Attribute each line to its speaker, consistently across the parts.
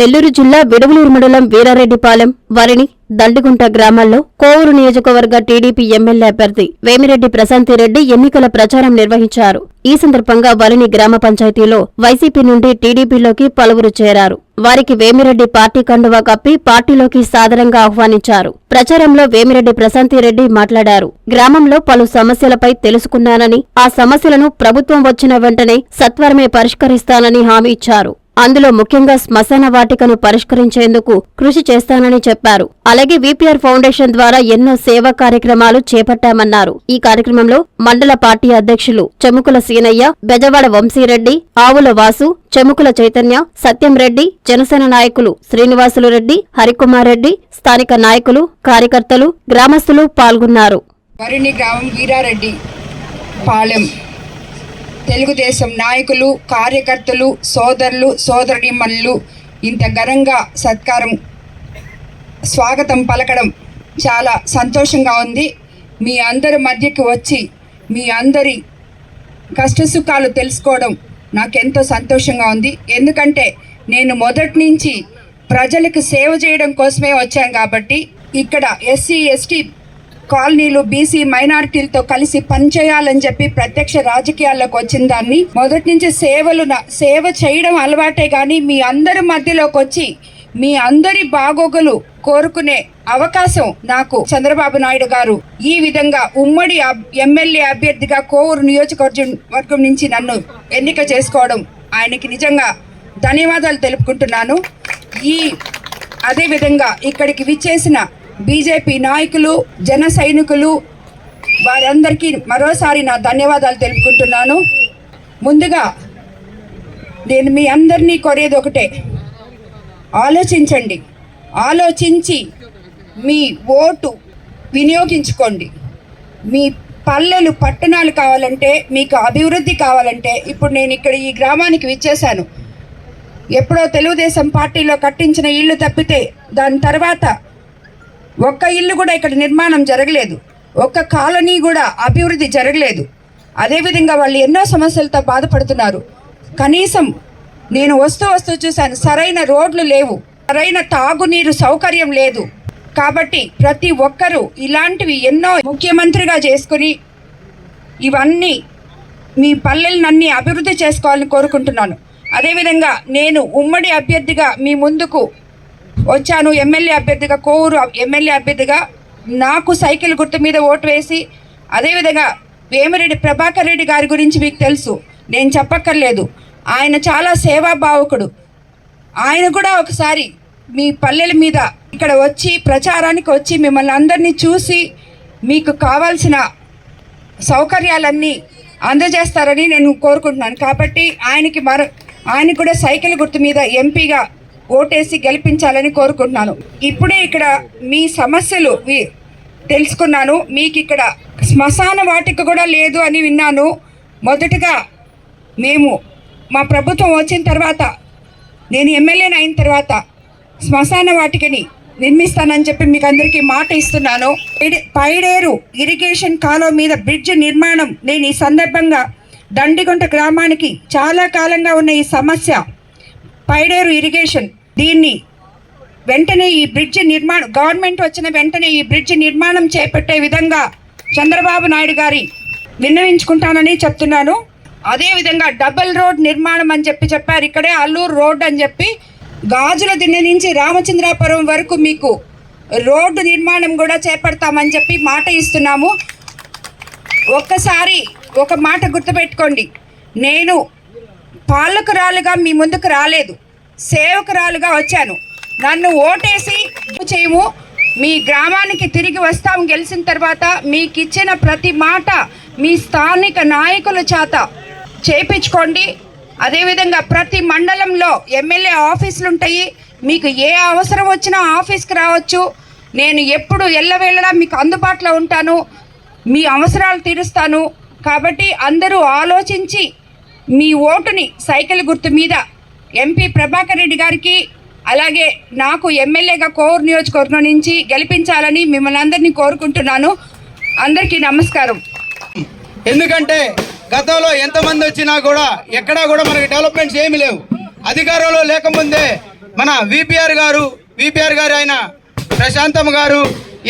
Speaker 1: నెల్లూరు జిల్లా విడవలూరు మండలం వీరారెడ్డిపాలెం వరిని దండిగుంట గ్రామాల్లో కోవూరు నియోజకవర్గ టీడీపీ ఎమ్మెల్యే అభ్యర్థి వేమిరెడ్డి ప్రశాంతిరెడ్డి ఎన్నికల ప్రచారం నిర్వహించారు. ఈ సందర్భంగా వరిని గ్రామ పంచాయతీలో వైసీపీ నుండి టీడీపీలోకి పలువురు చేరారు. వారికి వేమిరెడ్డి పార్టీ కండువా కప్పి పార్టీలోకి సాదరంగా ఆహ్వానించారు. ప్రచారంలో వేమిరెడ్డి ప్రశాంతిరెడ్డి మాట్లాడారు. గ్రామంలో పలు సమస్యలపై తెలుసుకున్నానని ఆ సమస్యలను ప్రభుత్వం వచ్చిన వెంటనే సత్వరమే పరిష్కరిస్తానని హామీ ఇచ్చారు. అందులో ముఖ్యంగా శ్మశాన వాటికను పరిష్కరించేందుకు కృషి చేస్తానని చెప్పారు. అలాగే విపిఆర్ ఫౌండేషన్ ద్వారా ఎన్నో సేవా కార్యక్రమాలు చేపట్టామన్నారు. ఈ కార్యక్రమంలో మండల పార్టీ అధ్యక్షులు చెముకుల సీనయ్య బెజవాడ వంశీరెడ్డి ఆవుల వాసు చెముకుల చైతన్య సత్యం రెడ్డి జనసేన నాయకులు శ్రీనివాసులు రెడ్డి హరికుమార్ రెడ్డి స్థానిక నాయకులు కార్యకర్తలు గ్రామస్తులు పాల్గొన్నారు.
Speaker 2: గ్రామం వీరారెడ్డి పాలెం. తెలుగుదేశం నాయకులు కార్యకర్తలు సోదరులు సోదరిమణులు ఇంత ఘనంగా సత్కారం స్వాగతం పలకడం చాలా సంతోషంగా ఉంది. మీ అందరి మధ్యకి వచ్చి మీ అందరి కష్టసుఖాలు తెలుసుకోవడం నాకెంతో సంతోషంగా ఉంది. ఎందుకంటే నేను మొదటి నుంచి ప్రజలకు సేవ చేయడం కోసమే వచ్చాను కాబట్టి ఇక్కడ ఎస్సీ ఎస్టీ కాలనీలు బీసీ మైనారిటీలతో కలిసి పనిచేయాలని చెప్పి ప్రత్యక్ష రాజకీయాల్లోకి వచ్చిన దాన్ని మొదటి నుంచి సేవలు సేవ చేయడం అలవాటే కానీ మీ అందరి మధ్యలోకి వచ్చి మీ అందరి బాగోగులు కోరుకునే అవకాశం నాకు చంద్రబాబు నాయుడు గారు. ఈ విధంగా ఉమ్మడి అబ్- ఎమ్మెల్యే అభ్యర్థిగా కోవూరు నియోజకవర్గం వర్గం నుంచి నన్ను ఎన్నిక చేసుకోవడం ఆయనకి నిజంగా ధన్యవాదాలు తెలుపుకుంటున్నాను. ఈ అదేవిధంగా ఇక్కడికి విచ్చేసిన బీజేపీ నాయకులు జన సైనికులు వారందరికీ మరోసారి నా ధన్యవాదాలు తెలుపుకుంటున్నాను. ముందుగా నేను మీ అందరినీ కోరేది ఒకటే ఆలోచించండి. ఆలోచించి మీ ఓటు వినియోగించుకోండి. మీ పల్లెలు పట్టణాలు కావాలంటే మీకు అభివృద్ధి కావాలంటే ఇప్పుడు నేను ఇక్కడ ఈ గ్రామానికి విచ్చేశాను. ఎప్పుడో తెలుగుదేశం పార్టీలో కట్టించిన ఇల్లు తప్పితే దాని తర్వాత ఒక్క ఇల్లు కూడా ఇక్కడ నిర్మాణం జరగలేదు. ఒక్క కాలనీ కూడా అభివృద్ధి జరగలేదు. అదేవిధంగా వాళ్ళు ఎన్నో సమస్యలతో బాధపడుతున్నారు. కనీసం నేను వస్తూ వస్తూ చూశాను సరైన రోడ్లు లేవు సరైన తాగునీరు సౌకర్యం లేదు. కాబట్టి ప్రతి ఒక్కరూ ఇలాంటివి ఎన్నో ముఖ్యమంత్రిగా చేసుకుని ఇవన్నీ మీ పల్లెలనన్నీ అభివృద్ధి చేసుకోవాలని కోరుకుంటున్నాను. అదేవిధంగా నేను ఉమ్మడి అభ్యర్థిగా మీ ముందుకు వచ్చాను ఎమ్మెల్యే అభ్యర్థిగా కోవూరు ఎమ్మెల్యే అభ్యర్థిగా. నాకు సైకిల్ గుర్తు మీద ఓటు వేసి అదేవిధంగా వేమిరెడ్డి ప్రభాకర్ రెడ్డి గారి గురించి మీకు తెలుసు నేను చెప్పక్కర్లేదు. ఆయన చాలా సేవాభావకుడు. ఆయన కూడా ఒకసారి మీ పల్లెల మీద ఇక్కడ వచ్చి ప్రచారానికి వచ్చి మిమ్మల్ని అందరినీ చూసి మీకు కావాల్సిన సౌకర్యాలన్నీ అందజేస్తారని నేను కోరుకుంటున్నాను. కాబట్టి ఆయనకి మర ఆయన కూడా సైకిల్ గుర్తు మీద ఎంపీగా ఓటేసి గెలిపించాలని కోరుకుంటున్నాను. ఇప్పుడే ఇక్కడ మీ సమస్యలు తెలుసుకున్నాను. మీకు ఇక్కడ శ్మశాన వాటిక కూడా లేదు అని విన్నాను. మొదటగా మేము మా ప్రభుత్వం వచ్చిన తర్వాత నేను ఎమ్మెల్యేని అయిన తర్వాత శ్మశాన వాటికని నిర్మిస్తానని చెప్పి మీకు అందరికీ మాట ఇస్తున్నాను. పైడేరు ఇరిగేషన్ కాలువ మీద బ్రిడ్జ్ నిర్మాణం నేను ఈ సందర్భంగా దండిగుంట గ్రామానికి చాలా కాలంగా ఉన్న ఈ సమస్య పైడేరు ఇరిగేషన్. దీన్ని వెంటనే ఈ బ్రిడ్జ్ నిర్మాణం గవర్నమెంట్ వచ్చిన వెంటనే ఈ బ్రిడ్జ్ నిర్మాణం చేపట్టే విధంగా చంద్రబాబు నాయుడు గారి విన్నవించుకుంటానని చెప్తున్నాను. అదేవిధంగా డబుల్ రోడ్ నిర్మాణం అని చెప్పి చెప్పారు ఇక్కడే అల్లూరు రోడ్ అని చెప్పి. గాజుల దిన్నె నుంచి రామచంద్రాపురం వరకు మీకు రోడ్డు నిర్మాణం కూడా చేపడతామని చెప్పి మాట ఇస్తున్నాము. ఒక్కసారి ఒక మాట గుర్తుపెట్టుకోండి. నేను పాలకురాలుగా మీ ముందుకు రాలేదు. సేవకురాలుగా వచ్చాను. నన్ను ఓటేసి చేయము. మీ గ్రామానికి తిరిగి వస్తాం గెలిచిన తర్వాత మీకు ఇచ్చిన ప్రతి మాట మీ స్థానిక నాయకుల చేత చేపించుకోండి. అదేవిధంగా ప్రతి మండలంలో ఎమ్మెల్యే ఆఫీసులు ఉంటాయి మీకు ఏ అవసరం వచ్చినా ఆఫీస్కి రావచ్చు. నేను ఎప్పుడు ఎల్లవేళలా మీకు అందుబాటులో ఉంటాను. మీ అవసరాలు తీరుస్తాను. కాబట్టి అందరూ ఆలోచించి మీ ఓటుని సైకిల్ గుర్తు మీద ఎంపీ ప్రభాకర్ రెడ్డి గారికి అలాగే నాకు ఎమ్మెల్యేగా కోవూరు నియోజకవర్గం నుంచి గెలిపించాలని మిమ్మల్ని అందరినీ కోరుకుంటున్నాను. అందరికీ నమస్కారం.
Speaker 3: ఎందుకంటే గతంలో ఎంతమంది వచ్చినా కూడా ఎక్కడా కూడా మనకి డెవలప్మెంట్స్ ఏమీ లేవు. అధికారంలో లేకముందే మన విపిఆర్ గారు విపిఆర్ గారు ఆయన ప్రశాంతమ్మ గారు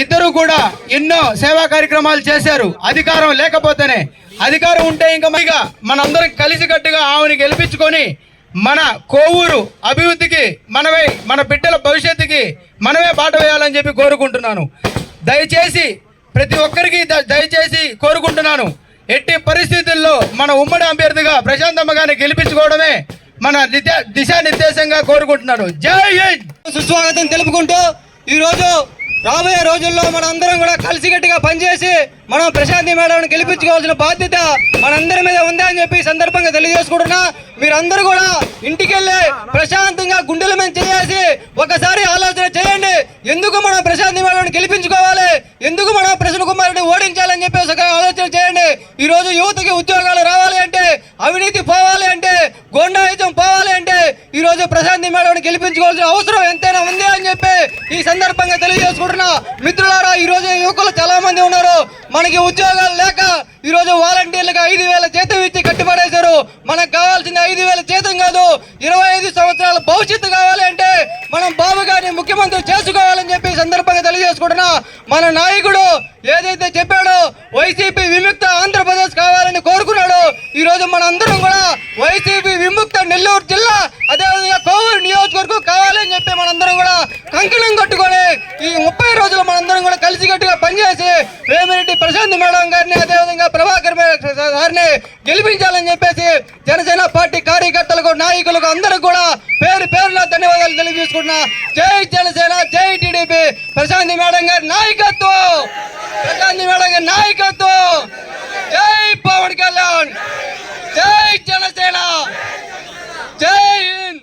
Speaker 3: ఇద్దరు కూడా ఎన్నో సేవా కార్యక్రమాలు చేశారు. అధికారం లేకపోతేనే అధికారం ఉంటే ఇంకా మరిగా మనందరం కలిసికట్టుగా ఆమెను గెలిపించుకొని మన కోవూరు అభివృద్ధికి మనమే మన బిడ్డల భవిష్యత్తుకి మనమే బాట వేయాలని చెప్పి కోరుకుంటున్నాను. దయచేసి ప్రతి ఒక్కరికి ద- దయచేసి కోరుకుంటున్నాను. ఎట్టి పరిస్థితుల్లో మన ఉమ్మడి అభ్యర్థిగా ప్రశాంతమ్మ గారిని గెలిపించుకోవడమే మన దిశా దిశానిర్దేశంగా కోరుకుంటున్నాను. జై హింద్! సుస్వాగతం తెలుపుకుంటూ ఈరోజు రాబోయే రోజుల్లో మనందరం కూడా కలిసికట్టుగా పనిచేసి మనం ప్రశాంతి మేడంని గెలిపించుకోవాల్సిన బాధ్యత మనందరి మీద ఉంది అని చెప్పి సందర్భంగా తెలియజేసుకుంటున్నా. మీరందరూ కూడా ఇంటికి వెళ్ళి ప్రశాంతంగా గుండెల మీద చేసి ఒకసారి ఆలోచన చేయండి. ఎందుకు మనం ప్రశాంతి మేడంని గెలిపించుకోవాలి? ఎందుకు మనం ప్రసన్న కుమారుడిని ఓడించాలని చెప్పి ఒకసారి ఆలోచన చేయండి. ఈ రోజు యువతకి ఉద్యోగాలు రావాలి అంటే అవినీతి పోవాలి అంటే గోండాయుధం పోవాలి అంటే ఈ రోజు ప్రశాంతి మేడంని గెలిపించుకోవాల్సిన అవసరం ఎంత? కూడిన మిత్రులారా ఈ రోజు యువకులు చాలా మంది ఉన్నారు. మనకి ఉద్యోగాలు లేక ఈ రోజు వాలంటీర్లకు ఐదు వేల జీతం ఇచ్చి కట్టుబడేశారు మనకు కావాల్సింది ఐదు వేల జీతం కాదు ఇరవై ఐదు సంవత్సరాల భవిష్యత్తు కావాలి అంటే మనం బాబు గారిని ముఖ్యమంత్రి చేసుకోవాలని చెప్పి సందర్భంగా తెలియజేసుకుంటున్నా. మన నాయకుడు ఏదైతే చెప్పాడో వైసీపీ విముక్త ఆంధ్రప్రదేశ్ కావాలని కోరుకున్నాడు. ఈ రోజు మనందరం కూడా వైసీపీ విముక్త నెల్లూరు జిల్లా అదేవిధంగా కోవూరు నియోజకవర్గం కావాలని చెప్పి మనందరం కూడా కంకణం కట్టుకొని ఈ ముప్పై రోజులు మనందరం కూడా కలిసికట్టుగా పనిచేసి వేమిరెడ్డి ప్రశాంత్ మేడం గారిని అదేవిధంగా ప్రభాకర్ గారిని గెలిపించాలని చెప్పేసి జనసేన పార్టీ కార్యకర్తలకు నాయకులకు అందరూ కూడా పేరు పేరున ధన్యవాదాలు తెలియజేసుకుంటున్నా. జై జనసేన జై టీడీపీ. ప్రశాంతి మేడం గారి నాయకత్వం! ప్రశాంతి మేడం గారి నాయకత్వం జై పవన్ కళ్యాణ్ జై జనసేన జై హింద్